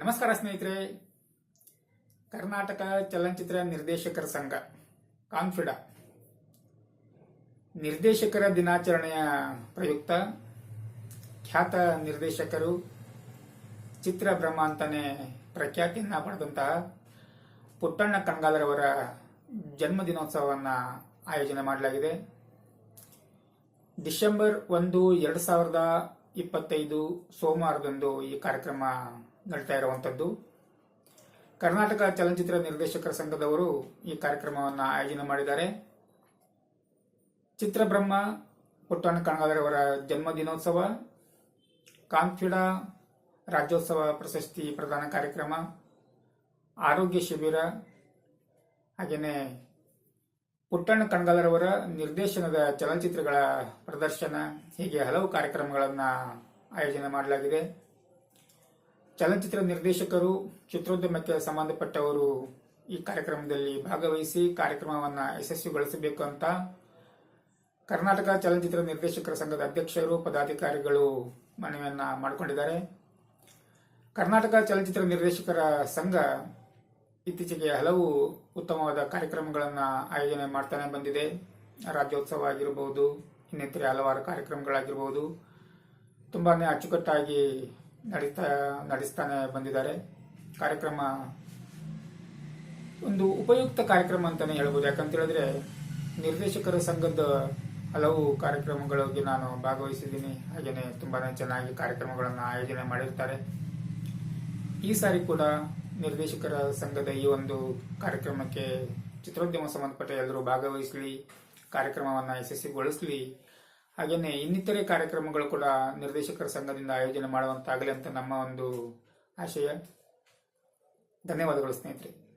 ನಮಸ್ಕಾರ ಸ್ನೇಹಿತರೆ. ಕರ್ನಾಟಕ ಚಲನಚಿತ್ರ ನಿರ್ದೇಶಕರ ಸಂಘ, ಕಾನ್ಫಿಡ. ನಿರ್ದೇಶಕರ ದಿನಾಚರಣೆಯ ಪ್ರಯುಕ್ತ, ಖ್ಯಾತ ನಿರ್ದೇಶಕರು ಚಿತ್ರಬ್ರಹ್ಮ ಅಂತಾನೆ ಪ್ರಖ್ಯಾತಿಯನ್ನ ಪಡೆದಂತಹ ಪುಟ್ಟಣ್ಣ ಕಣ್ಗಾಲರವರ ಜನ್ಮದಿನೋತ್ಸವವನ್ನು ಆಯೋಜನೆ ಮಾಡಲಾಗಿದೆ. ಡಿಸೆಂಬರ್ ಒಂದು, ಎರಡು ಸಾವಿರದ ಇಪ್ಪತ್ತೈದು ಸೋಮವಾರದಂದು ಈ ಕಾರ್ಯಕ್ರಮ ನಡೀತಾ ಇರುವಂಥದ್ದು ಕರ್ನಾಟಕ ಚಲನಚಿತ್ರ ನಿರ್ದೇಶಕರ ಸಂಘದವರು ಈ ಕಾರ್ಯಕ್ರಮವನ್ನು ಆಯೋಜನೆ ಮಾಡಿದ್ದಾರೆ. ಚಿತ್ರಬ್ರಹ್ಮ, ಪುಟ್ಟಣ್ಣ ಕಣಗಾಲರವರ ಜನ್ಮ ದಿನೋತ್ಸವ ಕಾನ್ಫಿಡ, ರಾಜ್ಯೋತ್ಸವ ಪ್ರಶಸ್ತಿ ಪ್ರದಾನ ಕಾರ್ಯಕ್ರಮ, ಆರೋಗ್ಯ ಶಿಬಿರ ಹಾಗೆಯೇ ಪುಟ್ಟಣ್ಣ ಕಣಗಾಲರವರ ನಿರ್ದೇಶನದ ಚಲನಚಿತ್ರಗಳ ಪ್ರದರ್ಶನ, ಹೀಗೆ ಹಲವು ಕಾರ್ಯಕ್ರಮಗಳನ್ನು ಆಯೋಜನೆ ಮಾಡಲಾಗಿದೆ. ಚಲನಚಿತ್ರ ನಿರ್ದೇಶಕರು, ಚಿತ್ರೋದ್ಯಮಕ್ಕೆ ಸಂಬಂಧಪಟ್ಟವರು ಈ ಕಾರ್ಯಕ್ರಮದಲ್ಲಿ ಭಾಗವಹಿಸಿ ಕಾರ್ಯಕ್ರಮವನ್ನು ಯಶಸ್ವಿಗೊಳಿಸಬೇಕು ಅಂತ ಕರ್ನಾಟಕ ಚಲನಚಿತ್ರ ನಿರ್ದೇಶಕರ ಸಂಘದ ಅಧ್ಯಕ್ಷರು, ಪದಾಧಿಕಾರಿಗಳು ಮನವಿಯನ್ನು ಮಾಡಿಕೊಂಡಿದ್ದಾರೆ. ಕರ್ನಾಟಕ ಚಲನಚಿತ್ರ ನಿರ್ದೇಶಕರ ಸಂಘ ಇತ್ತೀಚೆಗೆ ಹಲವು ಉತ್ತಮವಾದ ಕಾರ್ಯಕ್ರಮಗಳನ್ನು ಆಯೋಜನೆ ಮಾಡ್ತಾನೆ ಬಂದಿದೆ. ರಾಜ್ಯೋತ್ಸವ ಆಗಿರಬಹುದು ಇನ್ನಿತರೆ ಹಲವಾರು ಕಾರ್ಯಕ್ರಮಗಳಾಗಿರಬಹುದು ತುಂಬಾನೇ ಅಚ್ಚುಕಟ್ಟಾಗಿ ನಡೀತಾ, ನಡೆಸ್ತಾನೆ ಬಂದಿದ್ದಾರೆ. ಕಾರ್ಯಕ್ರಮ, ಒಂದು ಉಪಯುಕ್ತ ಕಾರ್ಯಕ್ರಮ ಅಂತಾನೆ ಹೇಳ್ಬೋದು. ಯಾಕಂತ ಹೇಳಿದ್ರೆ ನಿರ್ದೇಶಕರ ಸಂಘದ ಹಲವು ಕಾರ್ಯಕ್ರಮಗಳಿಗೆ ನಾನು ಭಾಗವಹಿಸಿದ್ದೀನಿ. ಹಾಗೆಯೇ ತುಂಬಾ ಚೆನ್ನಾಗಿ ಕಾರ್ಯಕ್ರಮಗಳನ್ನು ಆಯೋಜನೆ ಮಾಡಿರ್ತಾರೆ. ಈ ಸಾರಿ ಕೂಡ ನಿರ್ದೇಶಕರ ಸಂಘದ ಈ ಒಂದು ಕಾರ್ಯಕ್ರಮಕ್ಕೆ ಚಿತ್ರೋದ್ಯಮ ಸಂಬಂಧಪಟ್ಟ ಎಲ್ಲರೂ ಭಾಗವಹಿಸಲಿ, ಕಾರ್ಯಕ್ರಮವನ್ನು ಯಶಸ್ವಿಗೊಳಿಸಲಿ. ಹಾಗೆಯೇ ಇನ್ನಿತರೆ ಕಾರ್ಯಕ್ರಮಗಳು ಕೂಡ ನಿರ್ದೇಶಕರ ಸಂಘದಿಂದ ಆಯೋಜನೆ ಮಾಡುವಂತಾಗಲಿ ಅಂತ ನಮ್ಮ ಒಂದು ಆಶಯ. ಧನ್ಯವಾದಗಳು ಸ್ನೇಹಿತರೆ.